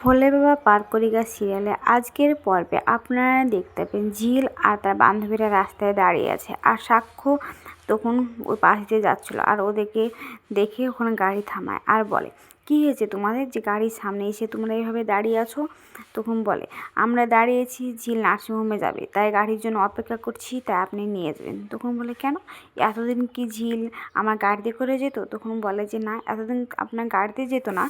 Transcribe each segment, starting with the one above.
ভোলে বাবা পারকরিকা সিরিয়ালে। আজকের পর্বে আপনারা দেখতে পেন ঝিল আর তার বান্ধবীরা রাস্তায় দাঁড়িয়ে আছে। আর সাক্ষ্য তখন ওই পাশ দিয়ে যাচ্ছিল আর ওদেরকে দেখে ওখানে গাড়ি থামায় আর বলে কী হয়েছে? তোমাদের যে গাড়ির সামনে এসে তোমরা এইভাবে দাঁড়িয়ে আছো? তখন বলে, আমরা দাঁড়িয়েছি ঝিল নার্সিংহোমে যাবে, তাই গাড়ির জন্য অপেক্ষা করছি, তাই আপনি নিয়ে যাবেন। তখন বলে, কেন? এতদিন কি ঝিল? আমার গাড়িতে করে যেত? তখন বলে যে, না, এতদিন আপনার গাড়িতে যেত না,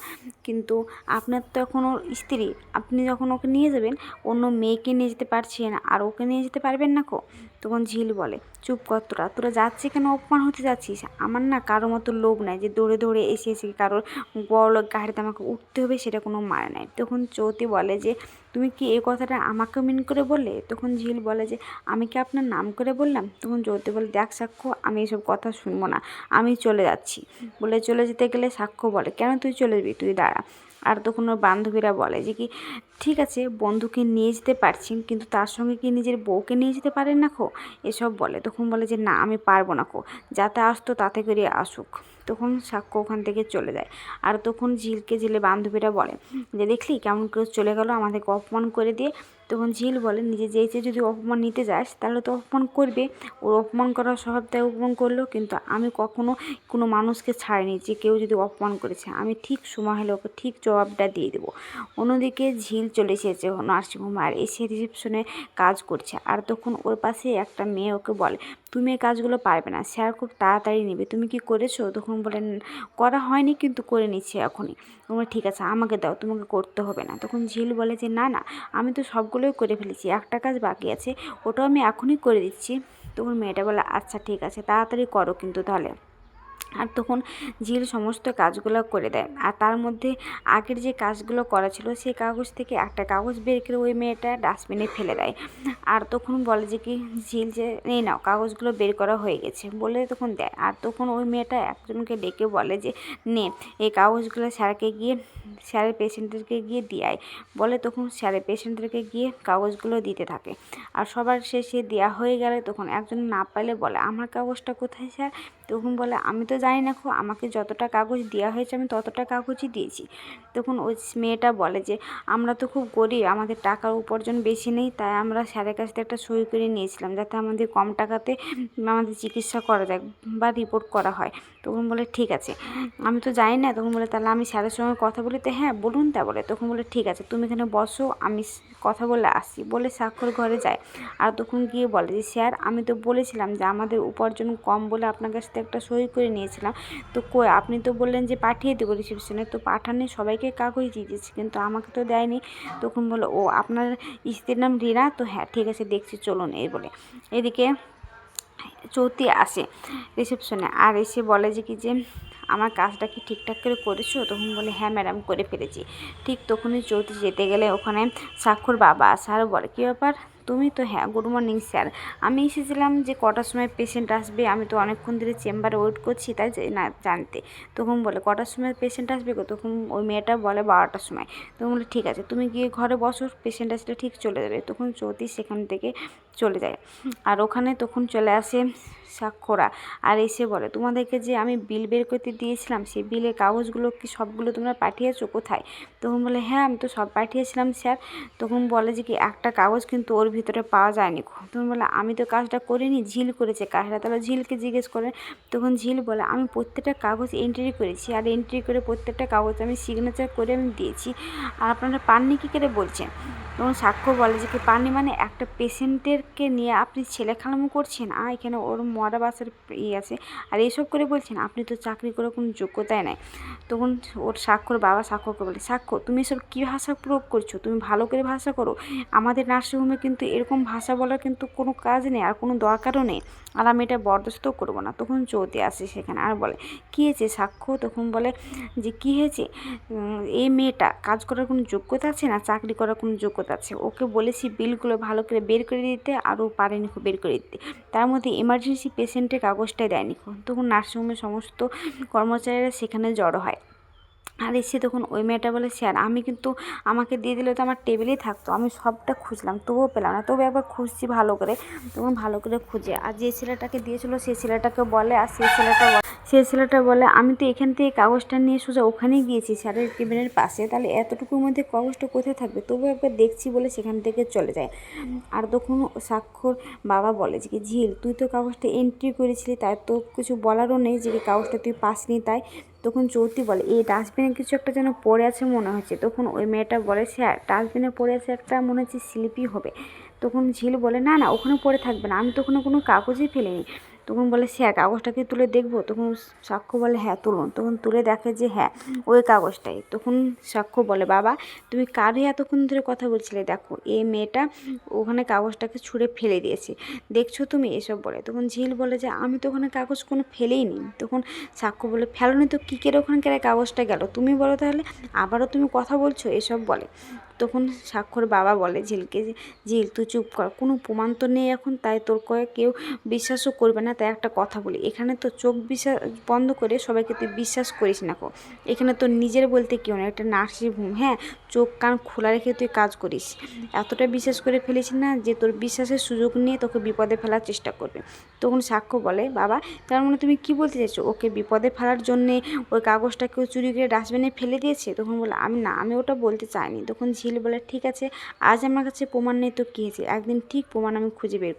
কিন্তু আপনার তো এখন ওর স্ত্রী। আপনি যখন ওকে নিয়ে যাবেন, অন্য মেয়েকে নিয়ে যেতে পারছেন আর ওকে নিয়ে যেতে পারবেন না কো? তখন ঝিল বলে, চুপ কর তোরা তোরা যাচ্ছি কেন? অপমান হতে যাচ্ছিস? আমার না কারও মতো লোভ নাই যে দৌড়ে দৌড়ে এসে এসে কারোর বড় লোক গাড়িতে আমাকে উঠতে হবে, সেটা কোনো মানে নাই। তখন চৌতি বলে যে, তুমি কি এই কথাটা আমাকে মিন করে বললে? তখন ঝিল বলে যে, আমি কি আপনার নাম করে বললাম? তখন চৌতি বলে, দেখ সাক্ষ্য, আমি এসব কথা শুনব না, আমি চলে যাচ্ছি। বলে চলে যেতে গেলে সাক্ষ্য বলে, কেন তুই চলে যাবি? তুই দাঁড়া। আর তখন ওর বান্ধবীরা বলে যে কি ঠিক আছে, বন্ধুকে নিয়ে যেতে পারছেন, কিন্তু তার সঙ্গে কি নিজের বউকে নিয়ে যেতে পারেন না খো? এসব বলে, তখন বলে যে, না, আমি পারব না খো। যাতে আসতো, তাতে করে আসুক। তখন সাক্ষ্য ওখান থেকে চলে যায়। আর তখন ঝিলকে ঝিলে বান্ধবীরা বলে, যে, দেখলি কেমন করে চলে গেল, আমাদেরকে অপমান করে দিয়ে। তখন ঝিল বলে, নিজে যেয়েছে যদি অপমান নিতে যাস, তাহলে তো অপমান করবে। ওর অপমান করার স্বভাব তাই অপমান করল, কিন্তু আমি কখনো কোনো মানুষকে ছাড়িনি যে, কেউ যদি অপমান করেছে। আমি ঠিক সময় হলে ওকে ঠিক জবাবটা দিয়ে দেবো। অন্যদিকে ঝিল চলে এসেছে নার্সিংহোমে আর এসে রিসেপশনে কাজ করছে। আর তখন ওর পাশে একটা মেয়ে ওকে বলে, তুমি এই কাজগুলো পারবে না, স্যার খুব তাড়াতাড়ি নেবে, তুমি কি করেছ? তখন বলেন করা হয়নি কিন্তু করে নিচ্ছে এখনই। তোমরা ঠিক আছে, আমাকে দাও, তোমাকে করতে হবে না। তখন ঝিল বলে যে, না না, আমি তো সবগুলোই করে ফেলেছি, একটা কাজ বাকি আছে, ওটাও আমি এখনই করে দিচ্ছি। তখন মেয়েটা বলে আচ্ছা ঠিক আছে, তাড়াতাড়ি করো কিন্তু তাহলে। আর তখন ঝিল সমস্ত কাজগুলো করে দেয়। আর তার মধ্যে আগের যে কাজগুলো করা ছিল, সেই কাগজ থেকে একটা কাগজ বের করে ওই মেয়েটা ডাস্টবিনে ফেলে দেয়। আর তখন বলে যে কি ঝিল যে, এই নাও, কাগজগুলো বের করা হয়ে গেছে। বলে তখন দেয়। আর তখন ওই মেয়েটা একজনকে ডেকে বলে যে, নে, এই কাগজগুলো স্যারকে গিয়ে, স্যারের পেশেন্টদেরকে গিয়ে দিয়ায় বলে তখন স্যারের পেশেন্টদেরকে গিয়ে কাগজগুলো দিতে থাকে। আর সবার শেষে দেওয়া হয়ে গেলে তখন একজন না পাইলে বলে, আমার কাগজটা কোথায় স্যার? তখন বলে, আমি তো জানি না খো আমাকে যতটা কাগজ দেওয়া হয়েছে আমি ততটা কাগজই দিয়েছি। তখন ওই মেয়েটা বলে যে, আমরা তো খুব গরিব, আমাদের টাকার উপার্জন বেশি নেই, তাই আমরা স্যারের কাছ থেকে একটা সই করে নিয়েছিলাম, যাতে আমাদের কম টাকাতে আমাদের চিকিৎসা করা যায় বা রিপোর্ট করা হয়। তখন বলে, ঠিক আছে। আমি তো জানি না, তখন বলে, তাহলে আমি স্যারের সঙ্গে কথা বলি? তো হ্যাঁ বলুন তা বলে। তখন বলে, ঠিক আছে, তুমি এখানে বসো, আমি কথা বলে আসি। বলে স্বাক্ষর ঘরে যায়। আর তখন গিয়ে বলে যে, স্যার, আমি তো বলেছিলাম যে, আমাদের উপার্জন কম বলে আপনার কাছ থেকে একটা সই করে নিয়েছিলাম তো কই, আপনি তো বললেন যে পাঠিয়ে দেবো রিসেপশনে তো পাঠানে সবাইকে কাগজ দিয়ে দিয়েছি, কিন্তু আমাকে তো দেয়নি। তখন বলে ও, আপনার স্ত্রীর নাম রিনা? তো হ্যাঁ ঠিক আছে, দেখছি, চলুন এই বলে। এদিকে চৌতি আসে রিসেপশনে আর এসে বলে যে কি যে, আমার কাজটা কি ঠিকঠাক করে করেছ? তখন বলে হ্যাঁ ম্যাডাম করে ফেলেছি। ঠিক তখনই চৌতি যেতে গেলে ওখানে স্বাক্ষর বাবা আসার বলে, কী ব্যাপার? তুমি তো হ্যাঁ গুড মর্নিং স্যার আমি এসেছিলাম যে কটার সময় পেশেন্ট আসবে, আমি তো অনেকক্ষণ ধরে চেম্বারে ওয়েট করছি, তাই না, জানতে। তখন বলে, কটার সময় পেশেন্ট আসবে তখন ওই মেয়েটা বলে, বারোটার সময়। তখন বলে, ঠিক আছে, তুমি গিয়ে ঘরে বসো পেশেন্ট আসলে ঠিক চলে যাবে। তখন চৌতি সেখান থেকে চলে যায়। আর ওখানে তখন চলে আসে সাক্ষরা আর এসে বলে, তোমাদেরকে যে আমি বিল বের করতে দিয়েছিলাম, সেই বিলের কাগজগুলো কি সবগুলো তোমরা পাঠিয়েছো কোথায়? তখন বলে হ্যাঁ আমি তো সব পাঠিয়েছিলাম স্যার। তখন বলে যে কি, একটা কাগজ কিন্তু ওর ভিতরে পাওয়া যায়নি। তখন বলে, আমি তো কাজটা করিনি, ঝিল করেছে। কাজটা তাহলে ঝিলকে জিজ্ঞেস করে। তখন ঝিল বলে, আমি প্রত্যেকটা কাগজ এন্ট্রি করেছি, আর এন্ট্রি করে প্রত্যেকটা কাগজ আমি সিগনেচার করে আমি দিয়েছি। আর আপনারা পাননি কী করে বলছেন? তখন সাক্ষ্য বলে যে কি, পাননি মানে একটা পেশেন্টেরকে নিয়ে আপনি ছেলে খালামো করছেন? আর এখানে ওর মরা বাসের ইয়ে আছে। আর এসব করে বলছেন, আপনি তো চাকরি করে কোনো যোগ্যতায় নাই। তখন ওর স্বাক্ষর, বাবা স্বাক্ষরকে বলে, স্বাক্ষর, তুমি এসব কী ভাষা প্রয়োগ করছ? তুমি ভালো করে ভাষা করো। আমাদের নার্সিংহোমে কিন্তু এরকম ভাষা বলার কিন্তু কোনো কাজ নেই, আর কোনো দরকারও নেই। আর আমি এটা বরদাস্ত করব না। তখন চৌতি আসে সেখানে আর বলে, কী হয়েছে সাক্ষ্য? তখন বলে যে, কী হয়েছে? এই মেয়েটা কাজ করার কোনো যোগ্যতা আছে না চাকরি করার কোনো যোগ্যতা আছে? ওকে বলেছি বিলগুলো ভালো করে বের করে দিতে আরও পারেনি বের করে দিতে। তার মধ্যে এমার্জেন্সি পেশেন্টের কাগজটাই দেয়নি তখন নার্সিংহোমের সমস্ত কর্মচারীরা সেখানে জড়ো হয়। আর এসে তখন ওই মেয়েটা বলে, স্যার, আমি কিন্তু আমাকে দিয়ে দিলে তো আমার টেবিলেই থাকতো, আমি সবটা খুঁজলাম, তবুও পেলাম না, তবু একবার খুঁজছি ভালো করে তখন ভালো করে খুঁজে। আর যে ছেলেটাকে দিয়েছিল সেই ছেলেটাকে বলে, আর সেই ছেলেটা সেই ছেলেটা বলে, আমি তো এখান থেকে কাগজটা নিয়ে সোজা ওখানেই গিয়েছি স্যারের টেবিলের পাশে। তাহলে এতটুকুর মধ্যে কাগজটা কোথায় থাকবে? তবু একবার দেখছি বলে সেখান থেকে চলে যায়। আর তখন স্বাক্ষর বাবা বলে যে, কি ঝিল, তুই তো কাগজটা এন্ট্রি করেছিলি, তাই তো কিছু বলারও নেই যে কাগজটা তুই পাসনি তাই? তখন চৌতি বলে, এই ডাস্টবিনে কিছু একটা যেন পড়ে আছে মনে হচ্ছে। তখন ওই মেয়েটা বলে, স্যার ডাস্টবিনে পড়ে আছে একটা মনে হচ্ছে স্লিপই হবে। তখন ঝিল বলে, না না, ওখানে পড়ে থাকবে না। আমি তো ওখানে কোনো কাগজই ফেলিনি। তখন বলে স্যার কাগজটাকে তুলে দেখব? তখন সাক্ষ্য বলে হ্যাঁ তুলুন। তখন তুলে দেখে যে হ্যাঁ ওই কাগজটাই। তখন সাক্ষ্য বলে, বাবা, তুমি কারই এতক্ষণ ধরে কথা বলছিলে? দেখো এই মেয়েটা ওখানে কাগজটাকে ছুঁড়ে ফেলে দিয়েছে। দেখছ তুমি এসব বলে? তখন ঝিল বলে যে, আমি তো ওখানে কাগজ কোনো ফেলেই নি। তখন সাক্ষ্য বলে, ফেলোনি তো, কী করে ওখানকার কাগজটা গেল? তুমি বলো তাহলে, আবারও তুমি কথা বলছো? এসব বলে। তখন স্বাক্ষর বাবা বলে ঝিলকে, ঝিল, তুই চুপ কর। কোনো প্রমাণ তো নেই এখন, তাই তোর কয়ে কেউ বিশ্বাসও করবে না। তাই একটা কথা বলি, এখানে তো চোখ বিশ্বাস বন্ধ করে সবাইকে তুই বিশ্বাস করিস না কো। এখানে তোর নিজের বলতে কেউ না একটা নার্সিংহোম হ্যাঁ? চোখ, কান খোলা রেখে তুই কাজ করিস। এতটা বিশ্বাস করে ফেলিস না যে তোর বিশ্বাসের সুযোগ নিয়ে তোকে বিপদে ফেলার চেষ্টা করবে। তখন সাক্ষ্য বলে, বাবা, তার মানে তুমি কি বলতে চাইছো? ওকে বিপদে ফেলার জন্যে ওই কাগজটা কেউ চুরি করে ডাস্টবিনে ফেলে দিয়েছে? তখন বলে, আমি না, আমি ওটা বলতে চাইনি। তখন ঝিল বলে, ঠিক আছে, আজ আমার কাছে প্রমাণ নেই, তো কী হয়েছে? একদিন ঠিক প্রমাণ আমি খুঁজে বের